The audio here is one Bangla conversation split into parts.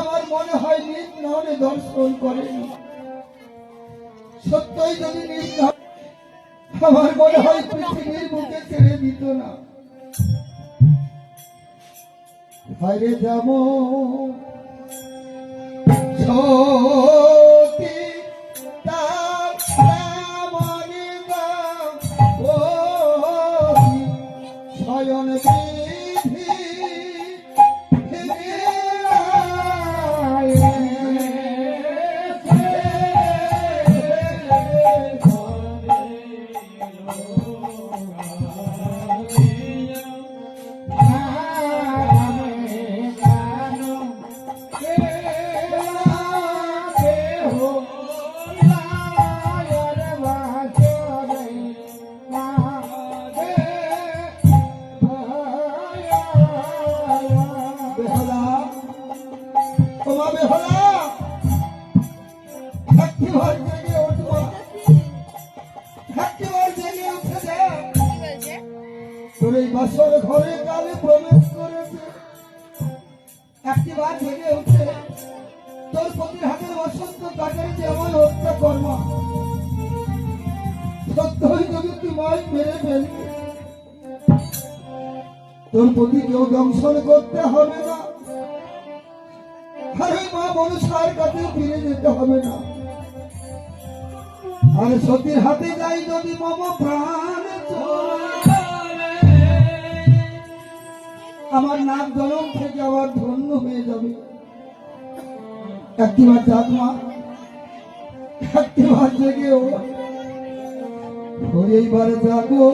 আমার মনে হয় নিজ ননে দর্শন করেন। সত্যই যদি নিজ আমার মনে হয় পৃথিবীর বুকে ছেড়ে দিত না। হারে যাব সতী তার রামনে দাও, ও যা। তোর এই বাসর ঘরে কালে প্রবেশ করেছে। একটিবার জেগে উঠে তোর প্রতি হাতের বসন্ত কাটাই যে আমার হত্যা কর্ম। সত্যই যদি তুই মাছ মেরে ফেলবি, তোর প্রতি কেউ দংশন করতে হবে না। ওই মা মনুষ্যার কাছে ফিরে যেতে হবে না। আর সতীর হাতে যাই যদি মম প্রাণ আমার নাক জনম থেকে আবার ধন্য হয়ে যাবে। একটিবার যাক মা। একটিবার জেগে ও। এইবার জাগো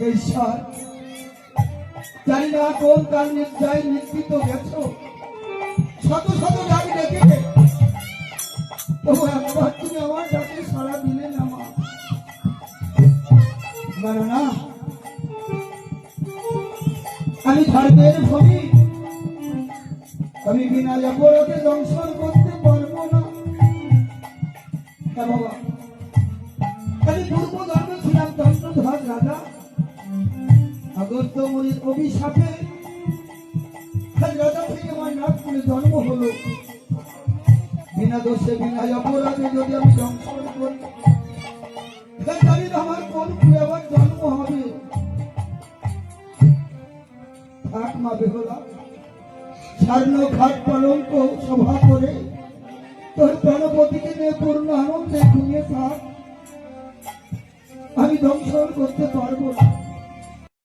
ঈশ্বর জানি না কোন কাল নির্যায় নিশ্চিত গেছো। শত শত ডাক ডেকে একবার তুমি আমার ডাকে সারা দিলে না মা। না। আমি ধর্মের ভবি। আমি বিনা অপরাধে দংশন করতে পারব না। বাবা আমি পূর্ব ধর্মে ছিলাম দণ্ডধর রাজা। আগস্ত মনির অভিশাপে রাজা থেকে আমার নাক করে জন্ম হলো। বিনা দোষে, বিনা অপরাধে যদি আমি দংশন করি আমার জন্ম হবে? থাক মা বেহলা সার্ণ ঘাট কলঙ্ক সভা করে তোর